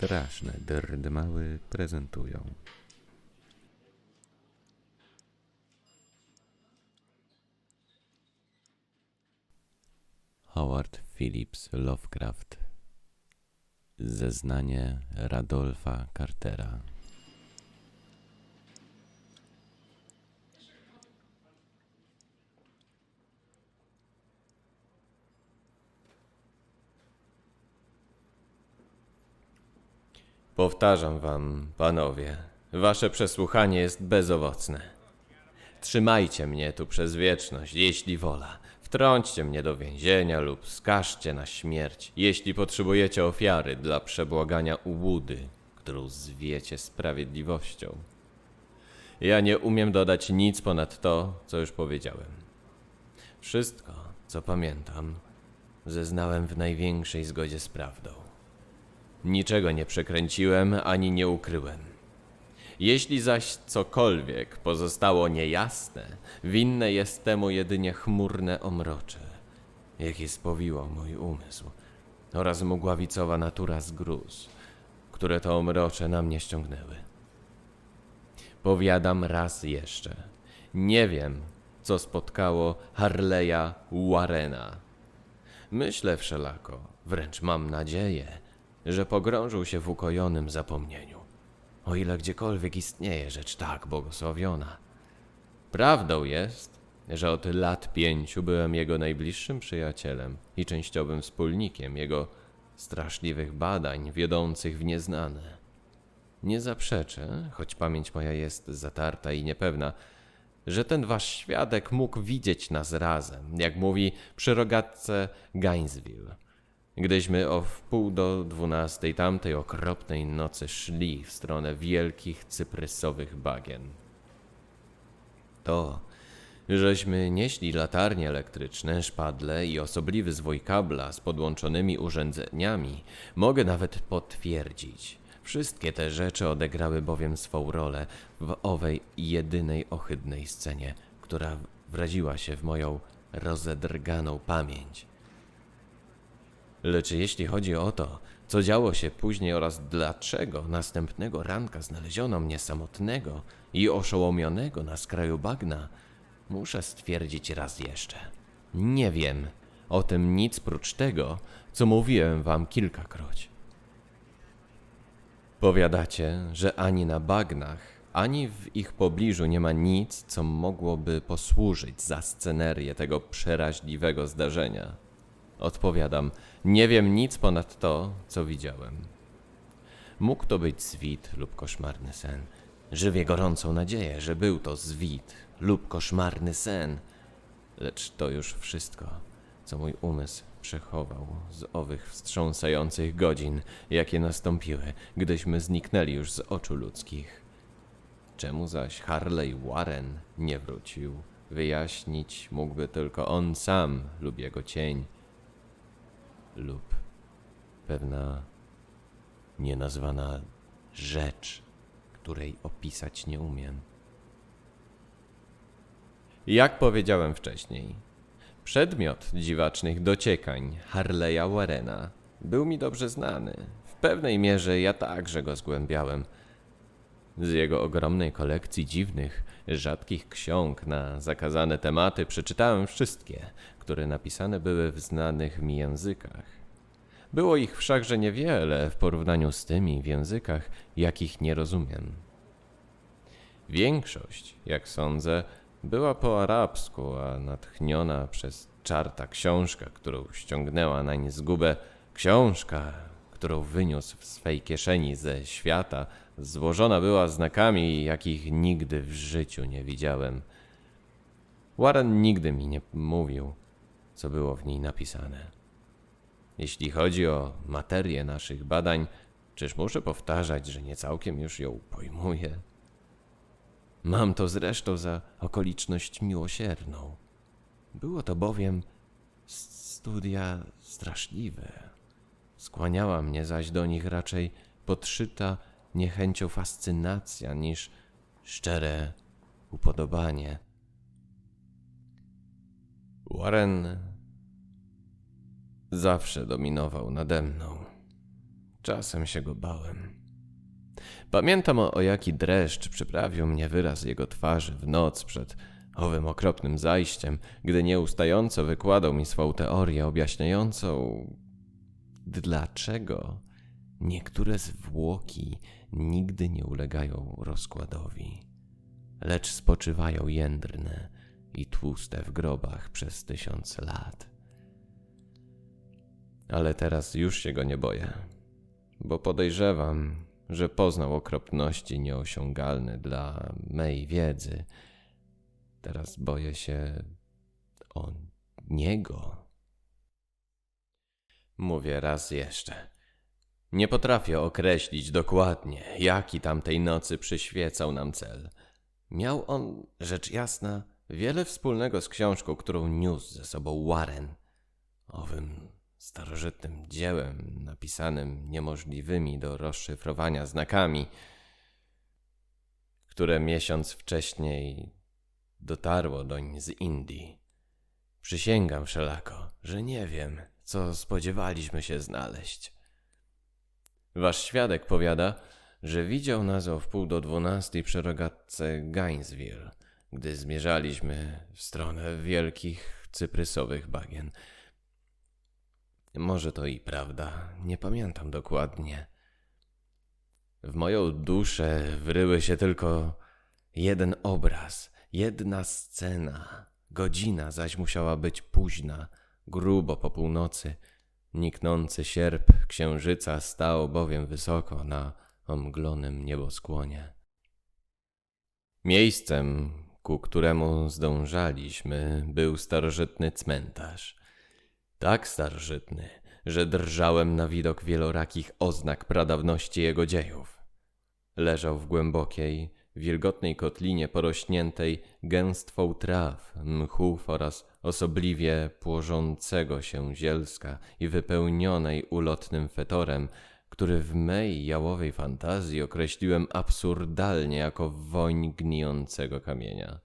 straszne drdmały prezentują. Howard Phillips Lovecraft Zeznanie Radolfa Cartera Powtarzam wam, panowie, wasze przesłuchanie jest bezowocne. Trzymajcie mnie tu przez wieczność, jeśli wola. Wtrąćcie mnie do więzienia lub skażcie na śmierć, jeśli potrzebujecie ofiary dla przebłagania ułudy, którą zwiecie sprawiedliwością. Ja nie umiem dodać nic ponad to, co już powiedziałem. Wszystko, co pamiętam, zeznałem w największej zgodzie z prawdą. Niczego nie przekręciłem ani nie ukryłem. Jeśli zaś cokolwiek pozostało niejasne, winne jest temu jedynie chmurne omrocze, jakie spowiło mój umysł, oraz mgławicowa natura zgruz, które to omrocze na mnie ściągnęły. Powiadam raz jeszcze, nie wiem, co spotkało Harleya Warrena. Myślę wszelako, wręcz mam nadzieję, że pogrążył się w ukojonym zapomnieniu. O ile gdziekolwiek istnieje rzecz tak błogosławiona. Prawdą jest, że od lat pięciu byłem jego najbliższym przyjacielem i częściowym wspólnikiem jego straszliwych badań wiodących w nieznane. Nie zaprzeczę, choć pamięć moja jest zatarta i niepewna, że ten wasz świadek mógł widzieć nas razem, jak mówi przy rogatce Gainesville gdyśmy o wpół do dwunastej tamtej okropnej nocy szli w stronę wielkich cyprysowych bagien. To, żeśmy nieśli latarnie elektryczne, szpadle i osobliwy zwój kabla z podłączonymi urządzeniami, mogę nawet potwierdzić. Wszystkie te rzeczy odegrały bowiem swą rolę w owej jedynej ohydnej scenie, która wraziła się w moją rozedrganą pamięć. Lecz jeśli chodzi o to, co działo się później oraz dlaczego następnego ranka znaleziono mnie samotnego i oszołomionego na skraju bagna, muszę stwierdzić raz jeszcze. Nie wiem o tym nic prócz tego, co mówiłem wam kilkakroć. Powiadacie, że ani na bagnach, ani w ich pobliżu nie ma nic, co mogłoby posłużyć za scenerię tego przeraźliwego zdarzenia. Odpowiadam, nie wiem nic ponad to, co widziałem. Mógł to być zwit lub koszmarny sen. Żywię gorącą nadzieję, że był to zwit lub koszmarny sen. Lecz to już wszystko, co mój umysł przechował z owych wstrząsających godzin, jakie nastąpiły, gdyśmy zniknęli już z oczu ludzkich. Czemu zaś Harley Warren nie wrócił? Wyjaśnić mógłby tylko on sam lub jego cień lub pewna nienazwana rzecz, której opisać nie umiem. Jak powiedziałem wcześniej, przedmiot dziwacznych dociekań Harleya Warrena był mi dobrze znany. W pewnej mierze ja także go zgłębiałem. Z jego ogromnej kolekcji dziwnych, rzadkich ksiąg na zakazane tematy przeczytałem wszystkie, które napisane były w znanych mi językach. Było ich wszakże niewiele w porównaniu z tymi w językach, jakich nie rozumiem. Większość, jak sądzę, była po arabsku, a natchniona przez czarta książka, którą ściągnęła nań zgubę, książka, którą wyniósł w swej kieszeni ze świata, złożona była znakami, jakich nigdy w życiu nie widziałem. Warren nigdy mi nie mówił, co było w niej napisane. Jeśli chodzi o materię naszych badań, czyż muszę powtarzać, że nie całkiem już ją pojmuję? Mam to zresztą za okoliczność miłosierną. Było to bowiem studia straszliwe. Skłaniała mnie zaś do nich raczej podszyta niechęcią fascynacja niż szczere upodobanie. Warren zawsze dominował nade mną. Czasem się go bałem. Pamiętam o, o jaki dreszcz przyprawił mnie wyraz jego twarzy w noc przed owym okropnym zajściem, gdy nieustająco wykładał mi swą teorię objaśniającą, dlaczego niektóre zwłoki nigdy nie ulegają rozkładowi, lecz spoczywają jędrne i tłuste w grobach przez tysiące lat. Ale teraz już się go nie boję, bo podejrzewam, że poznał okropności nieosiągalne dla mej wiedzy. Teraz boję się o niego. Mówię raz jeszcze. Nie potrafię określić dokładnie, jaki tamtej nocy przyświecał nam cel. Miał on, rzecz jasna, wiele wspólnego z książką, którą niósł ze sobą Warren, owym starożytnym dziełem napisanym niemożliwymi do rozszyfrowania znakami, które miesiąc wcześniej dotarło doń z Indii. Przysięgam wszelako, że nie wiem, co spodziewaliśmy się znaleźć. Wasz świadek powiada, że widział nas o wpół do dwunastej przy rogatce Gainesville, gdy zmierzaliśmy w stronę wielkich cyprysowych bagien. Może to i prawda, nie pamiętam dokładnie. W moją duszę wryły się tylko jeden obraz, jedna scena. Godzina zaś musiała być późna, grubo po północy. Niknący sierp księżyca stał bowiem wysoko na omglonym nieboskłonie. Miejscem, ku któremu zdążaliśmy, był starożytny cmentarz. Tak starożytny, że drżałem na widok wielorakich oznak pradawności jego dziejów. Leżał w głębokiej, wilgotnej kotlinie porośniętej gęstwą traw, mchów oraz osobliwie płożącego się zielska i wypełnionej ulotnym fetorem, który w mej jałowej fantazji określiłem absurdalnie jako woń gnijącego kamienia.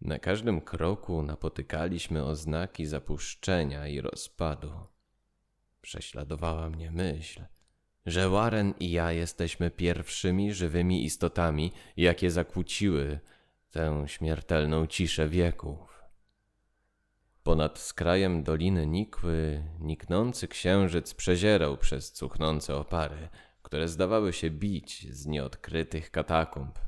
Na każdym kroku napotykaliśmy oznaki zapuszczenia i rozpadu. Prześladowała mnie myśl, że Warren i ja jesteśmy pierwszymi żywymi istotami, jakie zakłóciły tę śmiertelną ciszę wieków. Ponad skrajem doliny nikły niknący księżyc przezierał przez cuchnące opary, które zdawały się bić z nieodkrytych katakumb.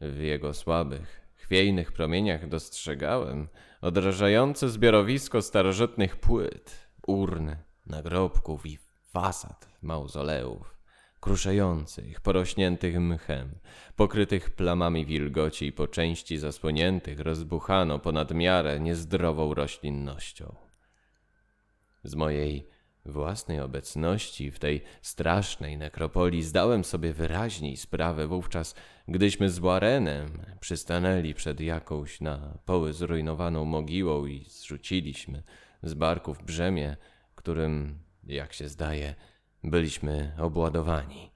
W jego słabych, chwiejnych promieniach dostrzegałem odrażające zbiorowisko starożytnych płyt, urn, nagrobków i fasad mauzoleów, kruszejących, porośniętych mchem, pokrytych plamami wilgoci i po części zasłoniętych rozbuchano ponad miarę niezdrową roślinnością. Z mojej własnej obecności w tej strasznej nekropolii zdałem sobie wyraźniej sprawę wówczas, gdyśmy z Warrenem przystanęli przed jakąś na poły zrujnowaną mogiłą i zrzuciliśmy z barków brzemię, którym, jak się zdaje, byliśmy obładowani.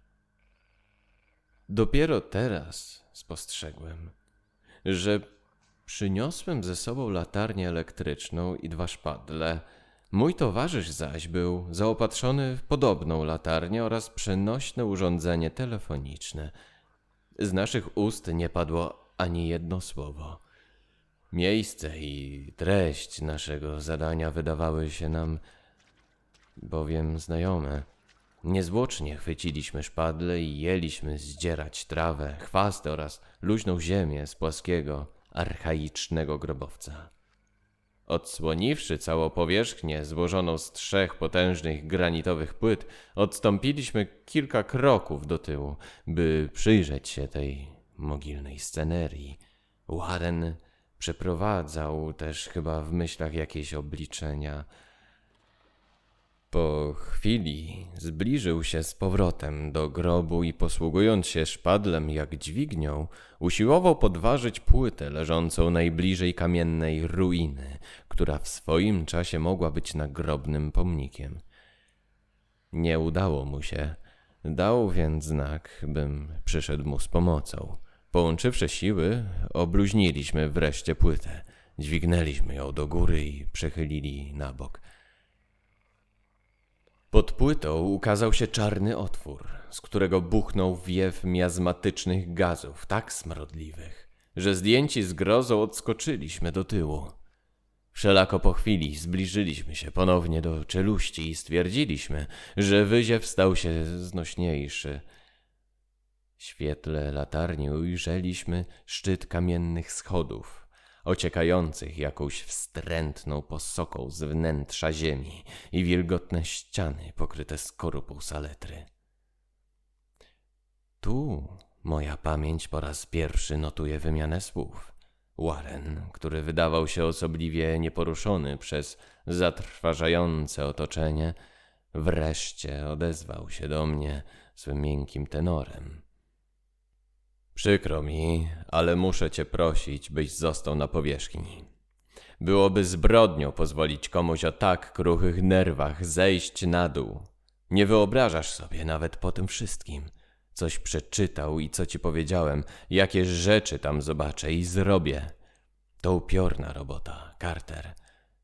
Dopiero teraz spostrzegłem, że przyniosłem ze sobą latarnię elektryczną i dwa szpadle. Mój towarzysz zaś był zaopatrzony w podobną latarnię oraz przenośne urządzenie telefoniczne. Z naszych ust nie padło ani jedno słowo. Miejsce i treść naszego zadania wydawały się nam bowiem znajome. Niezwłocznie chwyciliśmy szpadle i jeliśmy zdzierać trawę, chwasty oraz luźną ziemię z płaskiego, archaicznego grobowca. Odsłoniwszy całą powierzchnię złożoną z trzech potężnych granitowych płyt, odstąpiliśmy kilka kroków do tyłu, by przyjrzeć się tej mogilnej scenerii. Warren przeprowadzał też chyba w myślach jakieś obliczenia. Po chwili zbliżył się z powrotem do grobu i posługując się szpadlem jak dźwignią, usiłował podważyć płytę leżącą najbliżej kamiennej ruiny, która w swoim czasie mogła być nagrobnym pomnikiem. Nie udało mu się, dał więc znak, bym przyszedł mu z pomocą. Połączywszy siły, obluźniliśmy wreszcie płytę. Dźwignęliśmy ją do góry i przechylili na bok. Płytą ukazał się czarny otwór, z którego buchnął wiew miazmatycznych gazów, tak smrodliwych, że zdjęci z grozą odskoczyliśmy do tyłu. Wszelako po chwili zbliżyliśmy się ponownie do czeluści i stwierdziliśmy, że wyziew stał się znośniejszy. W świetle latarni ujrzeliśmy szczyt kamiennych schodów, ociekających jakąś wstrętną posoką z wnętrza ziemi i wilgotne ściany pokryte skorupą saletry. Tu moja pamięć po raz pierwszy notuje wymianę słów. Warren, który wydawał się osobliwie nieporuszony przez zatrważające otoczenie, wreszcie odezwał się do mnie swym miękkim tenorem. Przykro mi, ale muszę cię prosić, byś został na powierzchni. Byłoby zbrodnią pozwolić komuś o tak kruchych nerwach zejść na dół. Nie wyobrażasz sobie nawet po tym wszystkim, coś przeczytał i co ci powiedziałem, jakie rzeczy tam zobaczę i zrobię. To upiorna robota, Carter.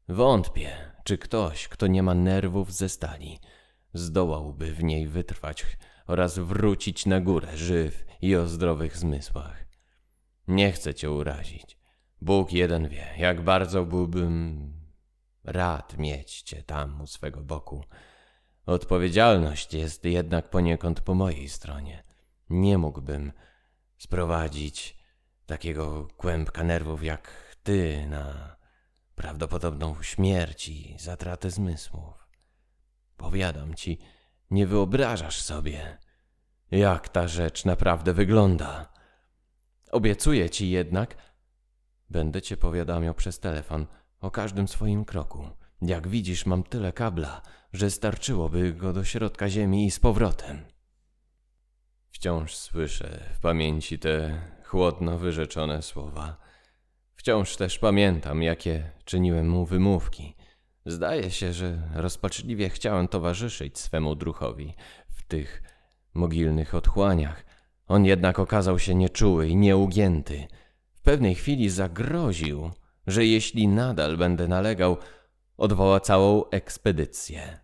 Wątpię, czy ktoś, kto nie ma nerwów ze stali, zdołałby w niej wytrwać oraz wrócić na górę żyw i o zdrowych zmysłach. Nie chcę cię urazić. Bóg jeden wie, jak bardzo byłbym rad mieć cię tam u swego boku. Odpowiedzialność jest jednak poniekąd po mojej stronie. Nie mógłbym sprowadzić takiego kłębka nerwów jak ty na prawdopodobną śmierć i zatratę zmysłów. Powiadam ci, nie wyobrażasz sobie, jak ta rzecz naprawdę wygląda. Obiecuję ci jednak, będę cię powiadamiał przez telefon o każdym swoim kroku. Jak widzisz, mam tyle kabla, że starczyłoby go do środka ziemi i z powrotem. Wciąż słyszę w pamięci te chłodno wyrzeczone słowa. Wciąż też pamiętam, jakie czyniłem mu wymówki. Zdaje się, że rozpaczliwie chciałem towarzyszyć swemu druchowi w tych mogilnych otchłaniach. On jednak okazał się nieczuły i nieugięty. W pewnej chwili zagroził, że jeśli nadal będę nalegał, odwoła całą ekspedycję.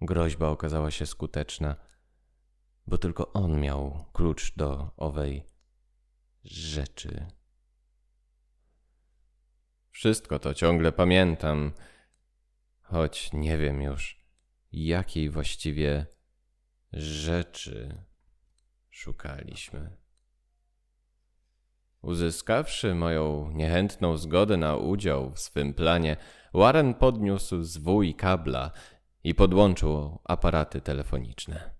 Groźba okazała się skuteczna, bo tylko on miał klucz do owej rzeczy. Wszystko to ciągle pamiętam, choć nie wiem już, jakiej właściwie rzeczy szukaliśmy. Uzyskawszy moją niechętną zgodę na udział w swym planie, Warren podniósł zwój kabla i podłączył aparaty telefoniczne.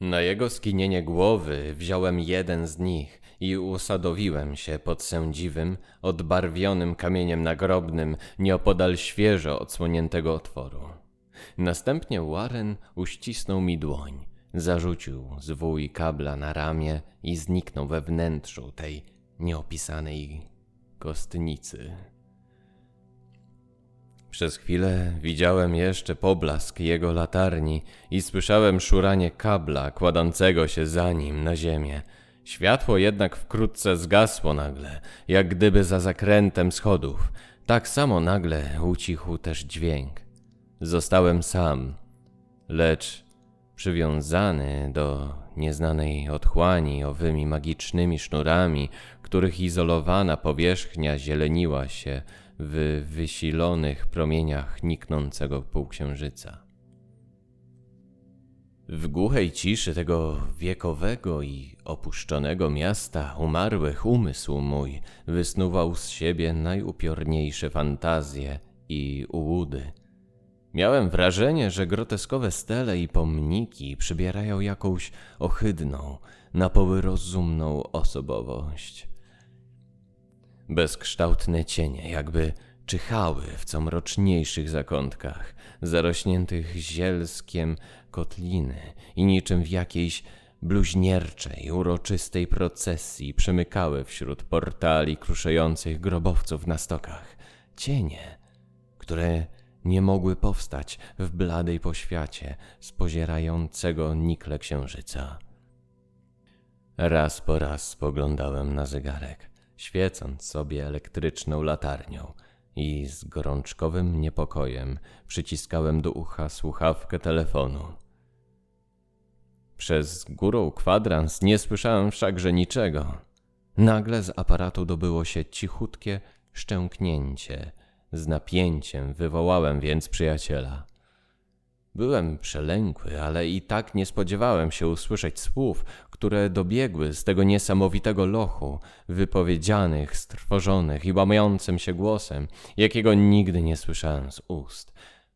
Na jego skinienie głowy wziąłem jeden z nich i usadowiłem się pod sędziwym, odbarwionym kamieniem nagrobnym nieopodal świeżo odsłoniętego otworu. Następnie Warren uścisnął mi dłoń, zarzucił zwój kabla na ramię i zniknął we wnętrzu tej nieopisanej kostnicy. Przez chwilę widziałem jeszcze poblask jego latarni i słyszałem szuranie kabla kładącego się za nim na ziemię. Światło jednak wkrótce zgasło nagle, jak gdyby za zakrętem schodów. Tak samo nagle ucichł też dźwięk. Zostałem sam, lecz przywiązany do nieznanej otchłani owymi magicznymi sznurami, których izolowana powierzchnia zieleniła się w wysilonych promieniach niknącego półksiężyca. W głuchej ciszy tego wiekowego i opuszczonego miasta umarłych umysł mój wysnuwał z siebie najupiorniejsze fantazje i ułudy. Miałem wrażenie, że groteskowe stele i pomniki przybierają jakąś ohydną, na poły rozumną osobowość. Bezkształtne cienie jakby czyhały w co mroczniejszych zakątkach, zarośniętych zielskiem kotliny i niczym w jakiejś bluźnierczej, uroczystej procesji przemykały wśród portali kruszejących grobowców na stokach. Cienie, które nie mogły powstać w bladej poświacie spozierającego nikle księżyca. Raz po raz spoglądałem na zegarek, świecąc sobie elektryczną latarnią. i z gorączkowym niepokojem przyciskałem do ucha słuchawkę telefonu. Przez górą kwadrans nie słyszałem wszakże niczego. Nagle z aparatu dobyło się cichutkie szczęknięcie. Z napięciem wywołałem więc przyjaciela. Byłem przelękły, ale i tak nie spodziewałem się usłyszeć słów, które dobiegły z tego niesamowitego lochu, wypowiedzianych, strwożonych i łamiącym się głosem, jakiego nigdy nie słyszałem z ust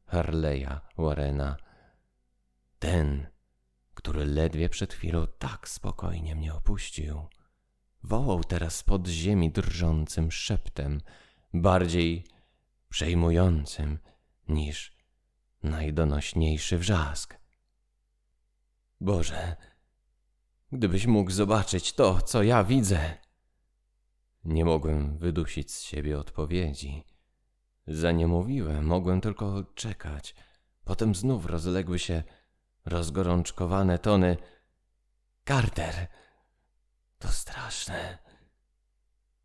Harleya Warrena. Ten, który ledwie przed chwilą tak spokojnie mnie opuścił, wołał teraz pod ziemi drżącym szeptem, bardziej przejmującym niż najdonośniejszy wrzask. Boże, gdybyś mógł zobaczyć to, co ja widzę. Nie mogłem wydusić z siebie odpowiedzi. Zaniemowiłem, mogłem tylko czekać. Potem znów rozległy się rozgorączkowane tony. Carter! To straszne,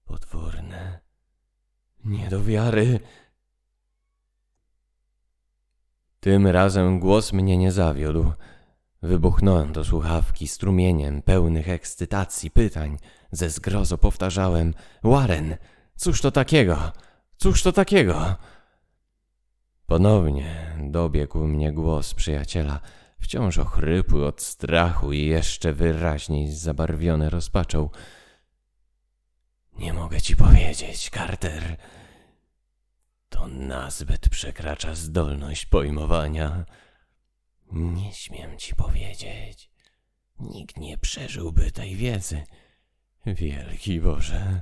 potworne, nie do wiary. Tym razem głos mnie nie zawiódł. Wybuchnąłem do słuchawki strumieniem pełnych ekscytacji pytań. Ze zgrozo powtarzałem: Warren, cóż to takiego? Cóż to takiego? Ponownie dobiegł mnie głos przyjaciela, wciąż ochrypły od strachu i jeszcze wyraźniej zabarwiony rozpaczą. Nie mogę ci powiedzieć, Carter. To nazbyt przekracza zdolność pojmowania. Nie śmiem ci powiedzieć. Nikt nie przeżyłby tej wiedzy. Wielki Boże.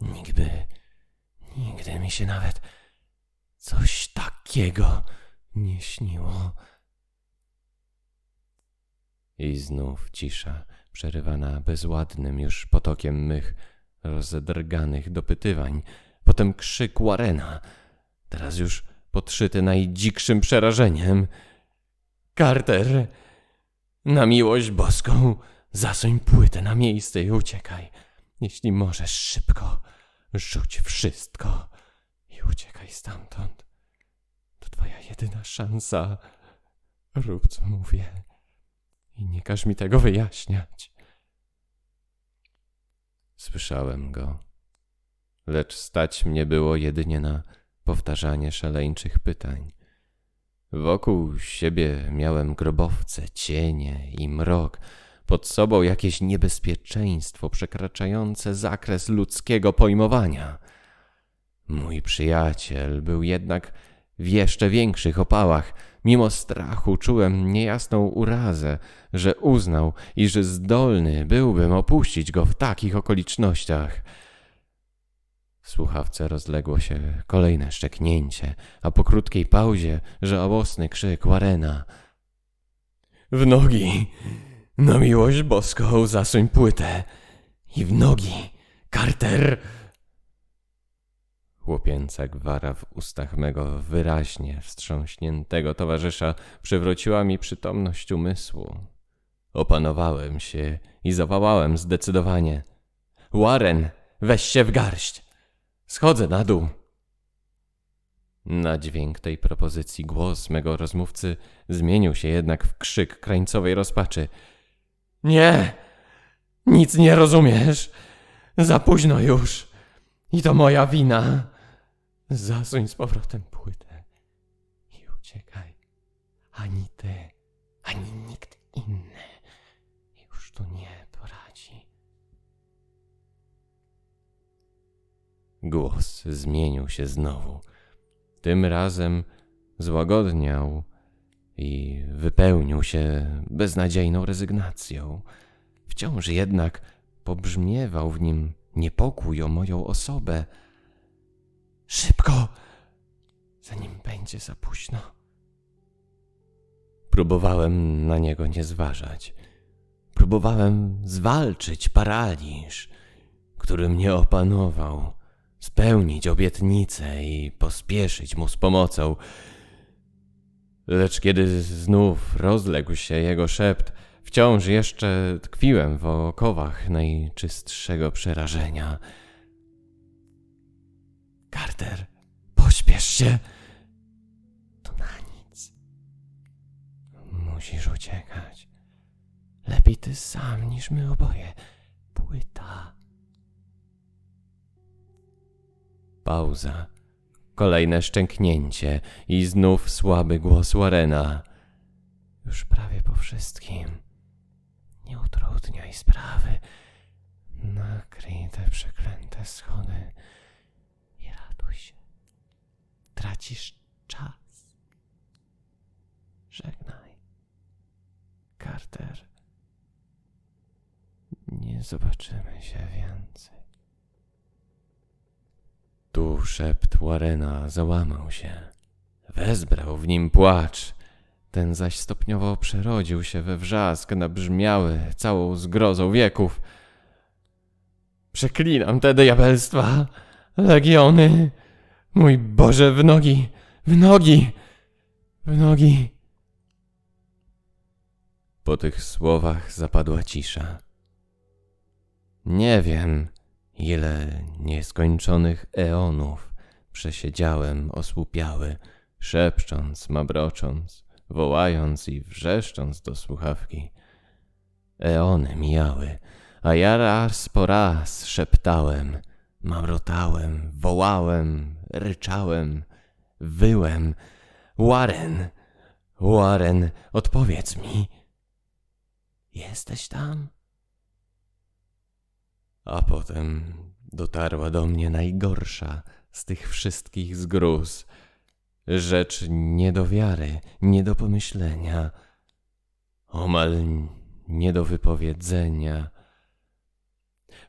Nigdy, nigdy mi się nawet coś takiego nie śniło. I znów cisza, przerywana bezładnym już potokiem mych rozedrganych dopytywań. Potem krzyk Warena, teraz już podszyty najdzikszym przerażeniem. Carter, na miłość boską, zasuń płytę na miejsce i uciekaj. Jeśli możesz szybko, rzuć wszystko i uciekaj stamtąd. To twoja jedyna szansa. Rób co mówię i nie każ mi tego wyjaśniać. Słyszałem go, lecz stać mnie było jedynie na powtarzanie szaleńczych pytań. Wokół siebie miałem grobowce, cienie i mrok, pod sobą jakieś niebezpieczeństwo przekraczające zakres ludzkiego pojmowania. Mój przyjaciel był jednak w jeszcze większych opałach. Mimo strachu czułem niejasną urazę, że uznał, iż zdolny byłbym opuścić go w takich okolicznościach. W słuchawce rozległo się kolejne szczeknięcie, a po krótkiej pauzie żałosny krzyk Warena. W nogi! Na miłość boską zasuń płytę! I w nogi! Carter! Chłopięca gwara w ustach mego wyraźnie wstrząśniętego towarzysza przywróciła mi przytomność umysłu. Opanowałem się i zawołałem zdecydowanie. Warren, weź się w garść! Schodzę na dół. Na dźwięk tej propozycji głos mego rozmówcy zmienił się jednak w krzyk krańcowej rozpaczy. Nie! Nic nie rozumiesz! Za późno już! I to moja wina! Zasuń z powrotem płytę i uciekaj. Ani ty, ani nikt inny już tu nie Głos zmienił się znowu. Tym razem złagodniał i wypełnił się beznadziejną rezygnacją. Wciąż jednak pobrzmiewał w nim niepokój o moją osobę. Szybko, zanim będzie za późno. Próbowałem na niego nie zważać. Próbowałem zwalczyć paraliż, który mnie opanował, spełnić obietnicę i pospieszyć mu z pomocą. Lecz kiedy znów rozległ się jego szept, wciąż jeszcze tkwiłem w okowach najczystszego przerażenia. cię. To na nic. Musisz uciekać. Lepiej ty sam niż my oboje. Płyta. Pauza. Kolejne szczęknięcie i znów słaby głos Warrena. Już prawie po wszystkim. Nie utrudniaj sprawy. Nakryj te przeklęte schody i raduj się. Tracisz czas. Żegnaj. Carter. Nie zobaczymy się więcej. Tu szept Warrena załamał się. Wezbrał w nim płacz. Ten zaś stopniowo przerodził się we wrzask nabrzmiały całą zgrozą wieków. Przeklinam te diabelstwa, legiony. Mój Boże, w nogi, w nogi, w nogi. Po tych słowach zapadła cisza. Nie wiem, ile nieskończonych eonów przesiedziałem osłupiały, szepcząc, mabrocząc, wołając i wrzeszcząc do słuchawki. Eony mijały, a ja raz po raz szeptałem, mamrotałem, wołałem, ryczałem, wyłem. Warren, Warren, odpowiedz mi. Jesteś tam? A potem dotarła do mnie najgorsza z tych wszystkich zgróz. Rzecz nie do wiary, nie do pomyślenia, omal nie do wypowiedzenia.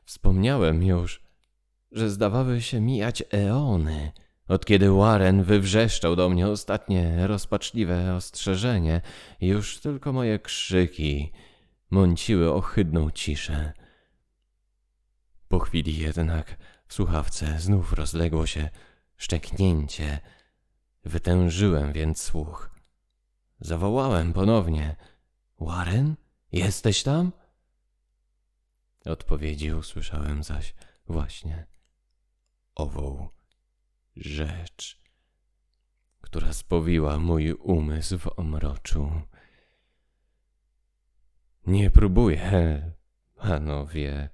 Wspomniałem już, że zdawały się mijać eony, od kiedy Warren wywrzeszczał do mnie ostatnie rozpaczliwe ostrzeżenie już tylko moje krzyki mąciły ohydną ciszę. Po chwili jednak w słuchawce znów rozległo się szczeknięcie. Wytężyłem więc słuch. Zawołałem ponownie. Warren, jesteś tam? Odpowiedzi usłyszałem zaś właśnie ową rzecz, która spowiła mój umysł w omroczu. Nie próbuję, panowie,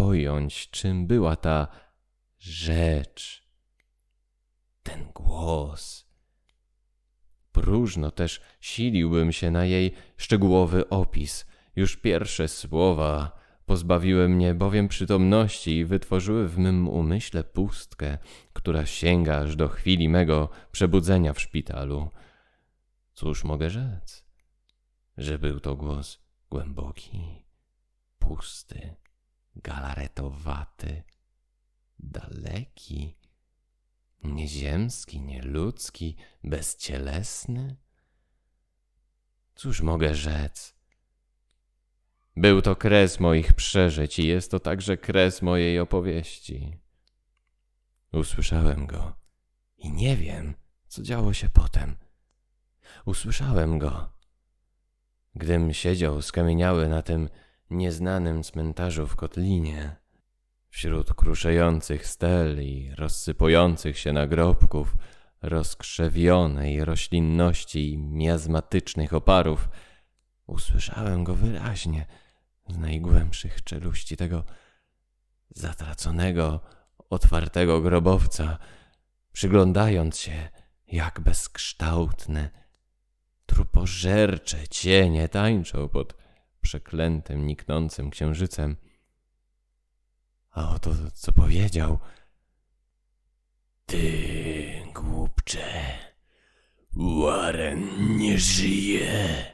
pojąć, czym była ta rzecz, ten głos. Próżno też siliłbym się na jej szczegółowy opis. Już pierwsze słowa pozbawiły mnie bowiem przytomności i wytworzyły w mym umyśle pustkę, która sięga aż do chwili mego przebudzenia w szpitalu. Cóż mogę rzec? Że był to głos głęboki, pusty, galaretowaty, daleki, nieziemski, nieludzki, bezcielesny? Cóż mogę rzec? Był to kres moich przeżyć i jest to także kres mojej opowieści. Usłyszałem go i nie wiem, co działo się potem. Usłyszałem go, gdym siedział skamieniały na tym nieznanym cmentarzu w Kotlinie, wśród kruszejących stel i rozsypujących się nagrobków, rozkrzewionej roślinności i miazmatycznych oparów, usłyszałem go wyraźnie z najgłębszych czeluści tego zatraconego, otwartego grobowca, przyglądając się, jak bezkształtne, trupożercze cienie tańczą pod przeklętym, niknącym księżycem. A oto co powiedział. Ty, głupcze, Warren nie żyje.